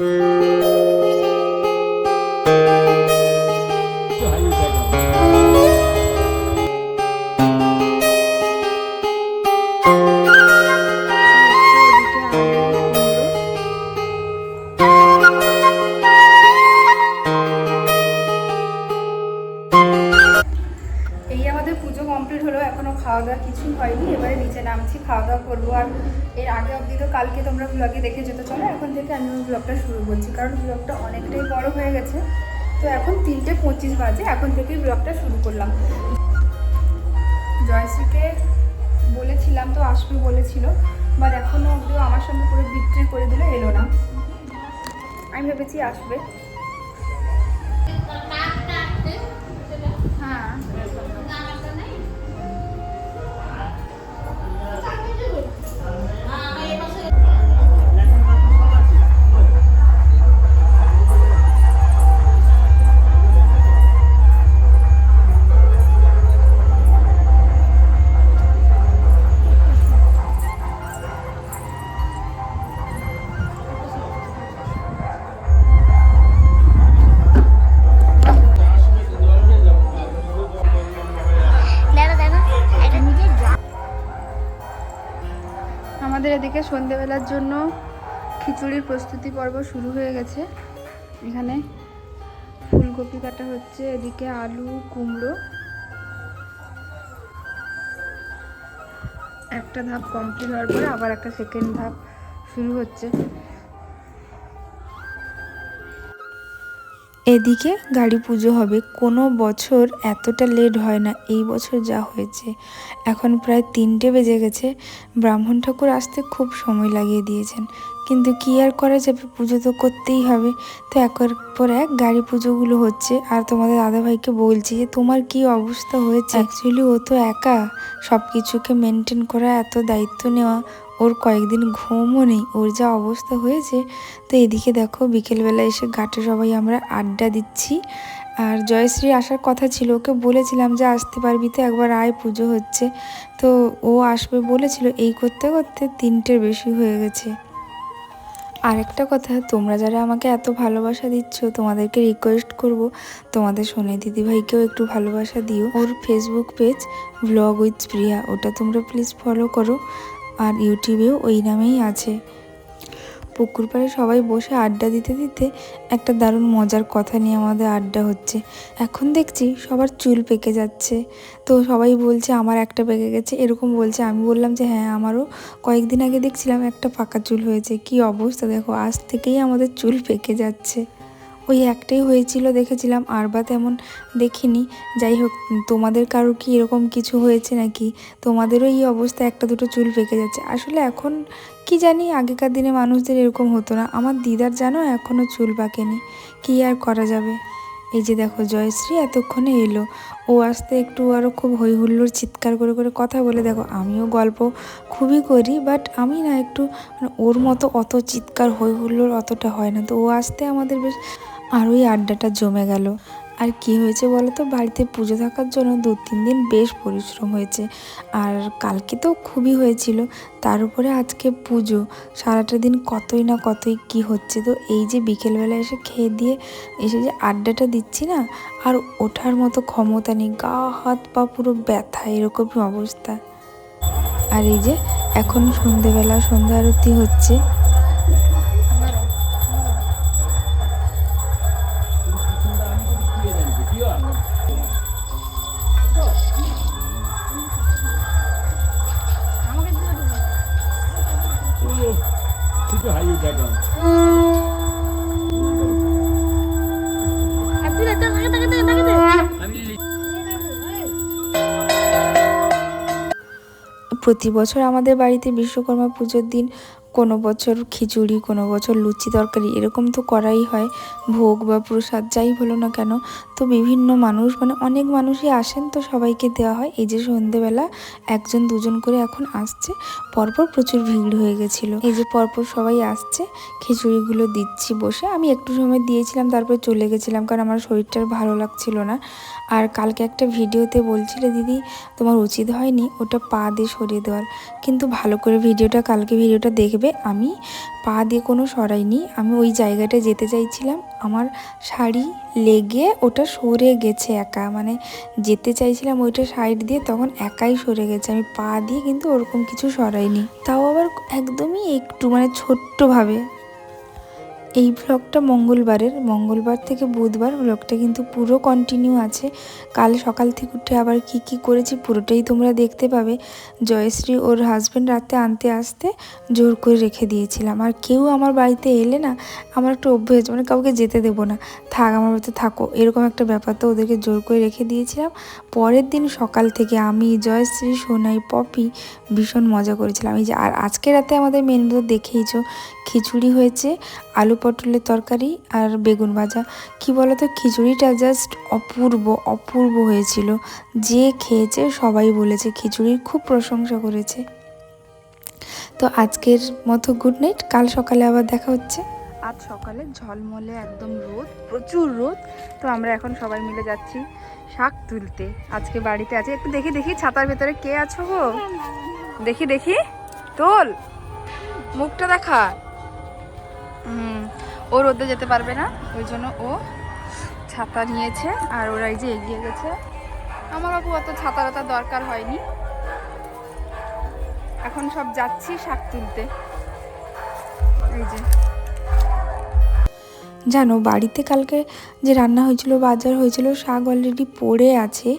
এই খাওয়া দাওয়া করব। আর এর আগে অবধি তো কালকে তোমরা ব্লগে দেখে যেতে চলো। এখন থেকে আমি ওই ব্লগটা শুরু করছি। কারণ ব্লগটা অনেকটাই বড় হয়ে গেছে। তো এখন তিনটে পঁচিশ বাজে। এখন থেকেই ব্লগটা শুরু করলাম। জয়শ্রীকে বলেছিলাম তো আসবে বলেছিল। বাট এখনও অবধিও আমার সঙ্গে পুরো বিক্রি করে দিলে, এলো না। আমি ভেবেছি আসবে। হ্যাঁ। এদিকে সন্ধেবেলার জন্য খিচুড়ির প্রস্তুতি পর্ব শুরু হয়ে গেছে। এখানে ফুলকপি কাটা হচ্ছে, এদিকে আলু, কুমড়ো। একটা ধাপ কমপ্লিট হওয়ার পরে আবার একটা সেকেন্ড ধাপ শুরু হচ্ছে। এদিকে গাড়ি পুজো হবে। কোনো বছর এতটা লেট হয় না, এই বছর যা হয়েছে। এখন প্রায় তিনটে বেজে গেছে। ব্রাহ্মণ ঠাকুর আসতে খুব সময় লাগিয়ে দিয়েছেন। কিন্তু কি আর করা যাবে? পুজো তো করতেই হবে। তো একের পর এক গাড়ি পুজোগুলো হচ্ছে। আর তোমাদের দাদাভাইকে বলছি যে, তোমার কি অবস্থা হয়েছে? অ্যাকচুয়ালি ও তো একা। সব কিছুকে মেনটেন করা, এত দায়িত্ব নেওয়া ওর কয়েকদিন ঘুমও নেই, ওর যা অবস্থা হয়েছে, তো এদিকে দেখো বিকেলবেলা এসে ঘাটে সবাই আমরা আড্ডা দিচ্ছি। আর জয়শ্রী আসার কথা ছিল, ওকে বলেছিলাম যে আসতে পারবি তো, একবার আয়, পুজো হচ্ছে। তো ও আসবে বলেছিল, এই করতে করতে তিনটের বেশি হয়ে গেছে। আরেকটা কথা, তোমরা যারা আমাকে এত ভালোবাসা দিচ্ছ, তোমাদেরকে রিকোয়েস্ট করব, তোমাদের সোনে দিদিভাইকেও একটু ভালোবাসা দিও। ওর Facebook page blog with Priya ওটা তোমরা প্লিজ ফলো করো। আর ইউটিউবেও ওই নামেই আছে। পুকুর পাড়ে সবাই বসে আড্ডা দিতে দিতে একটা দারুণ মজার কথা নিয়ে আমাদের আড্ডা হচ্ছে। এখন দেখছি সবার চুল পেকে যাচ্ছে। তো সবাই বলছে, আমার একটা পেকে গেছে। এরকম বলছে। আমি বললাম যে হ্যাঁ আমারও। কয়েকদিন আগে দেখছিলাম একটা পাকা চুল হয়েছে। কি অবস্থা দেখো, আজ থেকেই আমাদের চুল পেকে যাচ্ছে। ওই একটাই হয়েছিল দেখেছিলাম, আর বা তেমন দেখিনি। যাই হোক, তোমাদের কারও কি এরকম কিছু হয়েছে নাকি? তোমাদেরও এই অবস্থা একটা দুটো চুল পেকে যাচ্ছে। আসলে এখন কি জানি, আগেকার দিনে মানুষদের এরকম হতো না। আমার দিদার জানো এখনও চুল পাকেনি। কি আর করা যাবে? এই যে দেখো জয়শ্রী এতক্ষণে এলো। ও আসতে একটু আরও খুব হই হুল্লোর চিৎকার করে করে কথা বলে, দেখো, আমিও গল্প খুবই করি বাট আমি না একটু মানে ওর মতো অত চিৎকার হই হুল্লোর অতটা হয় না। তো ও আসতে আমাদের বেশ আরোই আড্ডাটা জমে গেল। আর কি হয়েছে বলো তো বাড়িতে পুজো থাকার জন্য দু তিন দিন বেশ পরিশ্রম হয়েছে। আর কালকে তো খুবই হয়েছিল। তার উপরে আজকে পুজো। সারাটা দিন কতই না কতই কি হচ্ছে তো? এই যে বিকেলবেলা এসে খেয়ে দিয়ে এসে যে আড্ডাটা দিচ্ছি না, আর ওঠার মতো ক্ষমতা নেই। গা হাত পা পুরো ব্যথা এরকমই অবস্থা। আর এই যে এখন সন্ধেবেলা সন্ধ্যা আরতি হচ্ছে। প্রতি বছর আমাদের বাড়িতে বিশ্বকর্মা পুজোর দিন, কোনো বছর খিচুড়ি, কোনো বছর লুচি তরকারি, এরকম তো করাই হয়। ভোগ বা প্রসাদ যাই হলো না কেন তো বিভিন্ন মানুষ মানে অনেক মানুষই আসেন তো সবাইকে দেওয়া হয়। এই যে সন্ধেবেলা একজন, দুজন করে এখন আসছে। পরপর প্রচুর ভিড় হয়ে গেছিল। এই যে পরপর সবাই আসছে, খিচুড়িগুলো দিচ্ছি বসে। আমি একটু সময় দিয়েছিলাম, তারপর চলে গেছিলাম কারণ আমার শরীরটা আর ভালো লাগছিল না। আর কালকে একটা ভিডিওতে বলছিলে, দিদি, তোমার উচিত হয়নি ওটা পা দিয়ে সরিয়ে দেওয়ার। কিন্তু ভালো করে ভিডিওটা, কালকে ভিডিওটা দেখবে। আমি পা দিয়ে কোনো সরাইনি। আমি ওই জায়গাটা যেতে চাইছিলাম। আমার শাড়ি লেগে ওটা সরে গেছে একা। মানে যেতে চাইছিলাম ওইটা সাইড দিয়ে, তখন একাই সরে গেছে। আমি পা দিয়ে কিন্তু ওরকম কিছু সরাইনি। তাও আবার একদমই একটু মানে ছোট্টভাবে এই ব্লগটা মঙ্গলবারের, মঙ্গলবার থেকে বুধবার ব্লগটা কিন্তু পুরো কন্টিনিউ আছে। কাল সকাল থেকে উঠে আবার কি কি করেছি পুরোটাই তোমরা দেখতে পাবে। জয়শ্রী ওর হাজব্যান্ড রাতে আনতে আসতে জোর করে রেখে দিয়েছিলাম। আর কেউ আমার বাড়িতে এলে না, আমার একটা অভ্যেস মানে কাউকে যেতে দেবো না। থাক, আমার বাড়িতে থাকো। এরকম একটা ব্যাপার তো ওদেরকে জোর করে রেখে দিয়েছিলাম। পরের দিন সকাল থেকে আমি, জয়শ্রী, সোনাই, পপি ভীষণ মজা করেছিলাম। এই যে, আর আজকে রাতে আমাদের মেনু তো দেখেইছো, খিচুড়ি হয়েছে, আলু পটলের তরকারি আর বেগুন ভাজা। কি বলতো, খিচুড়িটা জাস্ট অপূর্ব অপূর্ব হয়েছিল। যে খেয়েছে সবাই বলেছে খিচুড়ির খুব প্রশংসা করেছে। তো আজকের মতো গুড নাইট কাল সকালে আবার দেখা হচ্ছে। আজ সকালে ঝলমলে একদম রোদ, প্রচুর রোদ। তো আমরা এখন সবাই মিলে যাচ্ছি শাক তুলতে। আজকে বাড়িতে আছে। একটু দেখি দেখি ছাতার ভেতরে কে আছো গো? দেখি দেখি। তোল, মুখটা দেখা। হুম। ও রোদে যেতে পারবে না, ওই জন্য ও ছাতা নিয়েছে আর ওরা এই যে এগিয়ে গেছে। আমার বাবু অত ছাতা টাতা দরকার হয়নি। এখন সব যাচ্ছি শাক তুলতে এই যে। জানো, বাড়িতে কালকে যে রান্না হয়েছিল, বাজার হয়েছিল, শাক অলরেডি পড়ে আছে,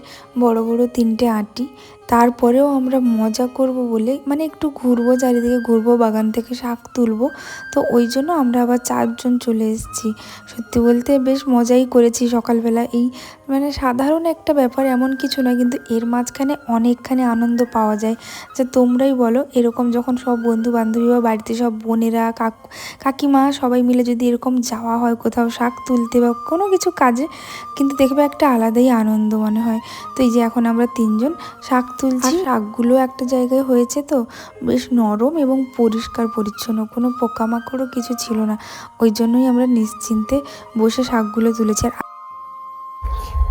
বড় বড় তিনটে আঁটি। তারপরেও আমরা মজা করব বলে মানে একটু ঘুরবো, চারিদিকে ঘুরবো, বাগান থেকে শাক তুলবো। তো ওই জন্য আমরা আবার চারজন চলে এসেছি। সত্যি বলতে বেশ মজাই করেছি সকালবেলা। এই মানে সাধারণ একটা ব্যাপার, এমন কিছু নয়, কিন্তু এর মাঝখানে অনেকখানি আনন্দ পাওয়া যায়। যে তোমরাই বলো, এরকম যখন সব বন্ধু বান্ধবী বা বাড়িতে সব বোনেরা, কাকু, কাকিমা সবাই মিলে যদি এরকম যাওয়া হয় কোথাও শাক তুলতে বা কোনো কিছু কাজে, কিন্তু দেখবে একটা আলাদাই আনন্দ মনে হয়। তো এই যে এখন আমরা তিনজন শাক তুলছি। শাকগুলো একটা জায়গায় হয়েছে তো বেশ নরম এবং পরিষ্কার পরিচ্ছন্ন কোনো পোকামাকড়ও কিছু ছিল না। ওই জন্যই আমরা নিশ্চিন্তে বসে শাকগুলো তুলেছি। আর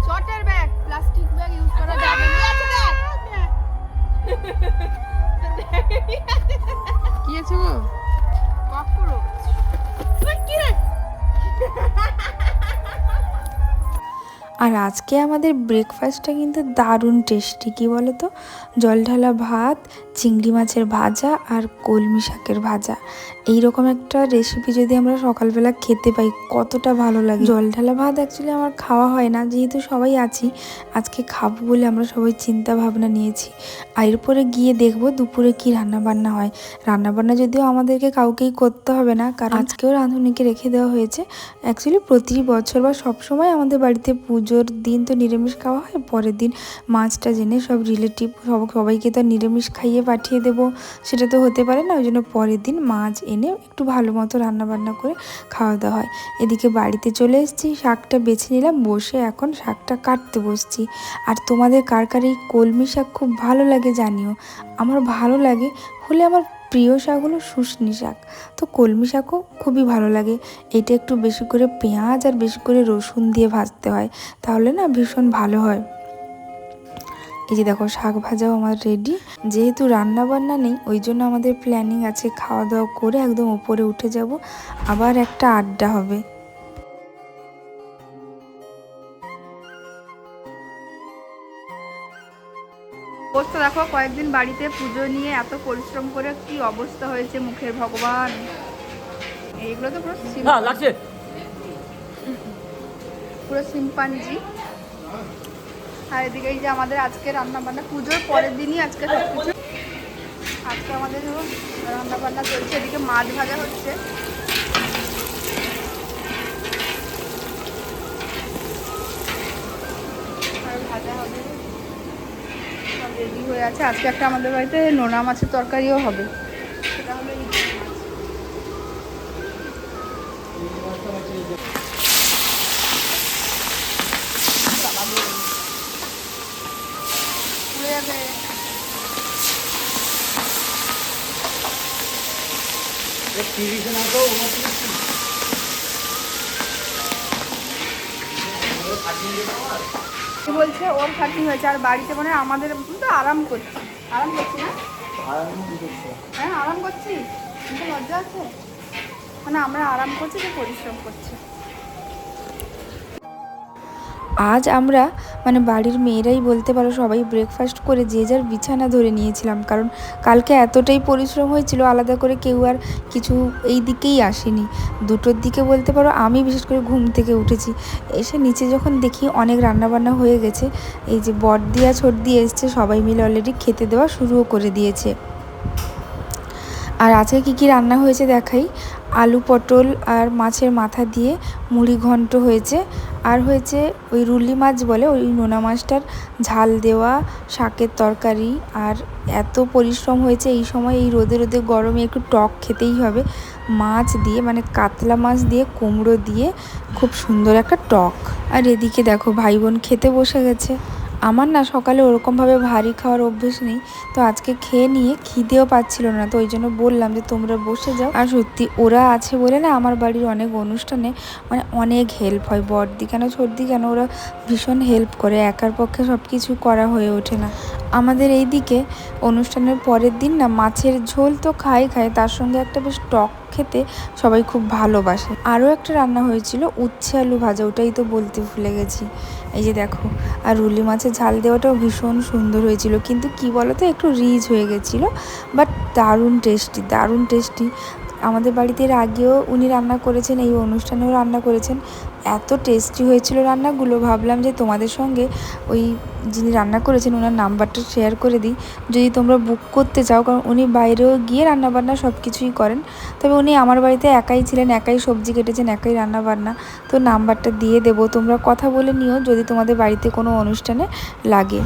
শর্টের ব্যাগ প্লাস্টিক ব্যাগ ইউজ করা যাবে না। কি আছে গো? ককরোচ আর আজকে আমাদের ব্রেকফাস্টটা কিন্তু দারুণ টেস্টি কী বলো তো জলঢালা ভাত, চিংড়ি মাছের ভাজা আর কলমি শাকের ভাজা। এই রকম একটা রেসিপি যদি আমরা সকালবেলা খেতে পাই কতটা ভালো লাগে। জল ঢালা ভাত অ্যাকচুয়ালি আমার খাওয়া হয় না যেহেতু সবাই আছি আজকে খাব বলে আমরা সবাই চিন্তা ভাবনা নিয়েছি। আর এরপরে গিয়ে দেখব দুপুরে কি রান্না বান্না হয়। রান্না বান্না যদিও আমাদেরকে কাউকেই করতে হবে না কারণ আজকেও রাঁধুনিকে রেখে দেওয়া হয়েছে। অ্যাকচুয়ালি প্রতি বছর বা সবসময় আমাদের বাড়িতে পুজোর দিন তো নিরামিষ খাওয়া হয় পরের দিন মাছটা জেনে সব রিলেটিভ সব সবাইকে তো নিরামিষ খাইয়ে পাঠিয়ে দেবো সেটা তো হতে পারে না ওই জন্য পরের দিন মাছ এনে একটু ভালো মতো রান্না বান্না করে খাওয়া দাওয়া হয়। এদিকে বাড়িতে চলে এসেছি, শাকটা বেছে নিলাম, বসে এখন শাকটা কাটতে বসছি। আর তোমাদের কার কার এই কলমি শাক খুব ভালো লাগে জানিও। আমার ভালো লাগে হলে আমার প্রিয় শাক হলো শুশনি শাক। তো কলমি শাকও খুবই ভালো লাগে। এটা একটু বেশি করে পেঁয়াজ আর বেশি করে রসুন দিয়ে ভাজতে হয়, তাহলে না ভীষণ ভালো হয়। এই যে দেখো শাক ভাজাও আমার রেডি যেহেতু রান্না বান্না নেই ওই জন্য আমাদের প্ল্যানিং আছে খাওয়া দাওয়া করে একদম উপরে উঠে যাব। আবার একটা আড্ডা হবে। অবস্থা দেখো কয়েকদিন বাড়িতে পুজো নিয়ে এত পরিশ্রম করে কি অবস্থা হয়েছে মুখের ভগবান। এইগুলো তো পুরো হ্যাঁ লাগছে। পুরো সিম্পাঞ্জি আর এদিকে এই যে আমাদের আজকে রান্না বান্না পুজোর পরের দিনই আজকে সব কিছু আজকে আমাদের রান্না বান্না চলছে, এদিকে মাছ ভাজা হচ্ছে। আর ভাজা হবে। সব রেডি হয়ে আছে। আজকে একটা আমাদের বাড়িতে নোনা মাছের তরকারিও হবে। সেটা হলো মাছ যাবে তিরিশ না তো? বলছে? ওর খাটনি হয়েছে। আর বাড়িতে মনে আমাদের তো আরাম করছি। আরাম করছি না? হ্যাঁ আরাম করছি। কিন্তু লজ্জা আছে? মানে আমরা আরাম করছি যে পরিশ্রম করছি। আজ আমরা মানে বাড়ির মেয়েরাই বলতে পারো সবাই ব্রেকফাস্ট করে যে যার বিছানা ধরে নিয়েছিলাম। কারণ কালকে এতটাই পরিশ্রম হয়েছিল, আলাদা করে কেউ আর কিছু এই দিকেই আসেনি। দুটোর দিকে বলতে পারো আমি বিশেষ করে ঘুম থেকে উঠেছি। এসে নিচে যখন দেখি অনেক রান্নাবান্না হয়ে গেছে, এই যে বট দিয়া আর দিয়ে এসছে, সবাই মিলে অলরেডি খেতে দেওয়া শুরুও করে দিয়েছে। আর আজকে কী কী রান্না হয়েছে দেখাই? আলু পটল আর মাছের মাথা দিয়ে মুড়ি ঘন্ট হয়েছে। আর হয়েছে ওই রুলি মাছ বলে, ওই নোনা মাছটার ঝাল দেওয়া, শাকের তরকারি। আর এত পরিশ্রম হয়েছে এই সময়, এই রোদে রোদে গরমে একটু টক খেতেই হবে। মাছ দিয়ে মানে কাতলা মাছ দিয়ে, কুমড়ো দিয়ে খুব সুন্দর একটা টক। আর এদিকে দেখো, ভাই বোন খেতে বসে গেছে। আমার না সকালে ওরকমভাবে ভারী খাওয়ার অভ্যেস নেই, তো আজকে খেয়ে নিয়ে খিদেও পাচ্ছিল না, তো ওই জন্য বললাম যে তোমরা বসে যাও। আর সত্যি ওরা আছে বলে না আমার বাড়ির অনেক অনুষ্ঠানে মানে অনেক হেল্প হয়, বড়দি কেন সর্দি কেন, ওরা ভীষণ হেল্প করে, একার পক্ষে সব কিছু করা হয়ে ওঠে না। আমাদের এই দিকে অনুষ্ঠানের পরের দিন না মাছের ঝোল তো খাই খাই, তার সঙ্গে একটা বেশ টক খেতে সবাই খুব ভালোবাসে। আরও একটা রান্না হয়েছিল উচ্ছে আলু ভাজা, ওটাই তো বলতে ভুলে গেছি। এই যে দেখো, আর রুলি মাছের ঝাল দেওয়াটাও ভীষণ সুন্দর হয়েছিল। কিন্তু কি বলো তো একটু রিচ হয়ে গেছিল, বাট দারুণ টেস্টি দারুণ টেস্টি। আমাদের বাড়িতে এর আগেও উনি রান্না করেছেন, এই অনুষ্ঠানেও রান্না করেছেন। এত টেস্টি হয়েছিল রান্নাগুলো, ভাবলাম যে তোমাদের সঙ্গে ওই যিনি রান্না করেছেন ওনার নাম্বারটা শেয়ার করে দিই। যদি তোমরা বুক করতে চাও, কারণ উনি বাইরেও গিয়ে রান্নাবান্না সব কিছুই করেন। তবে উনি আমার বাড়িতে একাই ছিলেন, একাই সবজি কেটেছেন, একাই রান্নাবান্না। তো নাম্বারটা দিয়ে দেবো, তোমরা কথা বলে নিও যদি তোমাদের বাড়িতে কোনো অনুষ্ঠানে লাগে।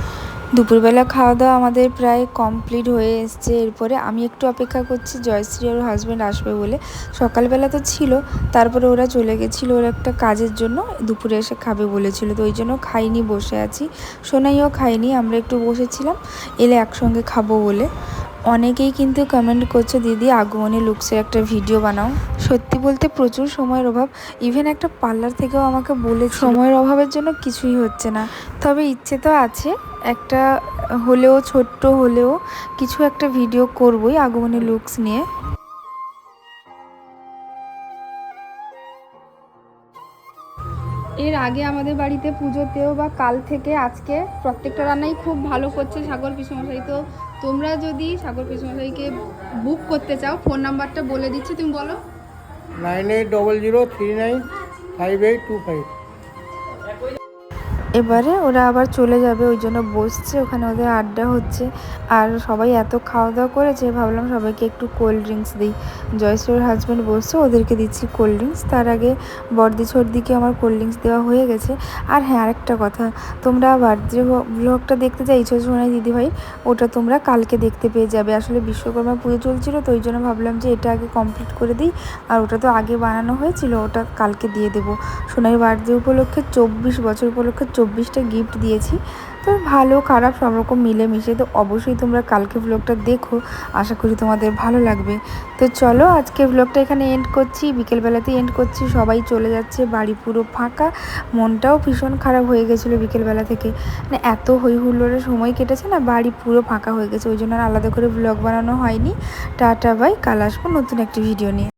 দুপুরবেলা খাওয়া দাওয়া আমাদের প্রায় কমপ্লিট হয়ে এসছে। এরপরে আমি একটু অপেক্ষা করছি, জয়শ্রী আর হাজব্যান্ড আসবে বলে। সকালবেলা তো ছিল, তারপরে ওরা চলে গেছিল ওরা একটা কাজের জন্য, দুপুরে এসে খাবে বলেছিল। তো ওই জন্য খাইনি, বসে আছি। সোনাইও খাইনি আমরা একটু বসেছিলাম, এলে একসঙ্গে খাব বলে। অনেকেই কিন্তু কমেন্ট করছে, দিদি, আগমনী লুকসের একটা ভিডিও বানাও। সত্যি বলতে প্রচুর সময়ের অভাব। ইভেন একটা পার্লার থেকেও আমাকে বলে সময়ের অভাবের জন্য কিছুই হচ্ছে না। তবে ইচ্ছে তো আছে, একটা হলেও, ছোট্ট হলেও কিছু একটা ভিডিও করবই আগমনী লুকস নিয়ে। এর আগে আমাদের বাড়িতে পুজোতেও বা কাল থেকে আজকে প্রত্যেকটা রান্নাই খুব ভালো করছে সাগর পিসমশাই। তো তোমরা যদি সাগর পিসমশাইকে বুক করতে চাও ফোন নাম্বারটা বলে দিচ্ছি, তুমি বলো। Nine eight double zero three nine five eight two five. এবারে ওরা আবার চলে যাবে, ওই জন্য বসছে, ওখানে ওদের আড্ডা হচ্ছে। আর সবাই এত খাওয়া দাওয়া করেছে, ভাবলাম সবাইকে একটু কোল্ড ড্রিঙ্কস দিই। জয়শ্রীর হাজব্যান্ড বসছে ওদেরকে দিচ্ছি কোল্ড ড্রিঙ্কস তার আগে বর্দি ছোটদিকে আমার কোল্ড ড্রিঙ্কস দেওয়া হয়ে গেছে। আর হ্যাঁ আরেকটা কথা, তোমরা বার্থডে ব্লগটা দেখতে চাইছো সোনাই দিদিভাই, ওটা তোমরা কালকে দেখতে পেয়ে যাবে। আসলে বিশ্বকর্মা পুজো চলছিল, তো ওই জন্য ভাবলাম যে এটা আগে কমপ্লিট করে দিই। আর ওটা তো আগে বানানো হয়েছিল, ওটা কালকে দিয়ে দেবো। সোনাই বার্থডে উপলক্ষে, চব্বিশ বছর উপলক্ষে চব্বিশটা গিফট দিয়েছি। তো ভালো, খারাপ সব রকম মিলেমিশে। তো অবশ্যই তোমরা কালকে ব্লগটা দেখো। আশা করি তোমাদের ভালো লাগবে। তো চলো আজকে ব্লগটা এখানে এন্ড করছি। বিকেলবেলাতেই এন্ড করছি। সবাই চলে যাচ্ছে। বাড়ি পুরো ফাঁকা। মনটাও ভীষণ খারাপ হয়ে গেছিল বিকেলবেলা থেকে। মানে এত হই হুল্লোড়ের সময় কেটেছে না, বাড়ি পুরো ফাঁকা হয়ে গেছে। ওই জন্য আর আলাদা করে ব্লগ বানানো হয়নি। টাটা বাই কাল আসব নতুন একটি ভিডিও নিয়ে।